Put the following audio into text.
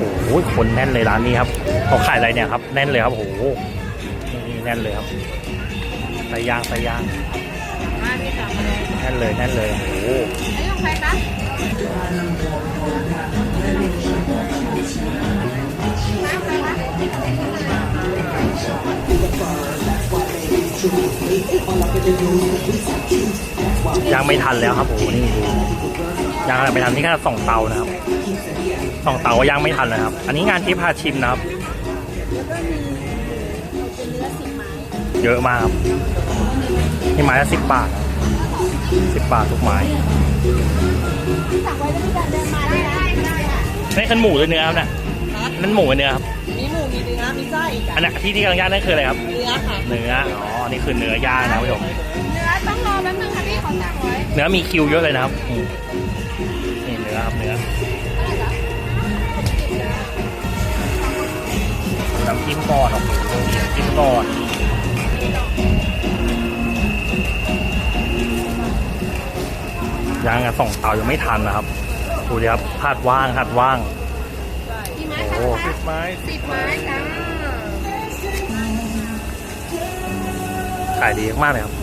โหคนแน่นเลยร้านนี้ครับเขาขายอะไรเนี่ยครับ แน่นเลยครับโอ้โหแน่นเลยครับไส้ย่างไส้ย่างแน่นเลยแน่นเลยโอ้โหอ้ของใครคะย่างไม่ทันแล้วครับโอ้โหนี่ดู ย่างไม่ทันนี่แค่สองเตานะครับสองเตาก็ย่างไม่ทันเลยครับ อันนี้งานที่พาชิมนะครับแล้วก็มีเป็นเนื้อสิบไม้เยอะมากครับนี่ไม้ละสิบบาทสิบบาททุกไม้สั่งไว้แล้วพี่การเดินมาได้ได้ได้ค่ะนี่ขันหมูหรือเนื้อครับเนี่ยนั่นหมูกับเนื้อครับมีหมูมีเนื้อมีไส้อันนี้ที่ที่กำลังย่างนั่นคืออะไรครับ เนื้อค่ะ เนื้อ อ๋อ นี่คือเนื้อย่างนะคุณผู้ชมเนื้อต้องรอแป๊บนึงค่ะพี่ขอสั่งไว้เนื้อมีคิวเยอะเลยนะครับ อืมนี่เนื้อครับเนื้อน้ำจิ้มก่อนโอ้โหน้ำจิ้มก่อนย่างกันสองเตายังไม่ทันนะครับดูดิครับหาดว่างหาดว่างกี่ไม้โอ้คะโหลูกค้าสิบไม้สิบไม้จ้าขายดีมากเลยครับ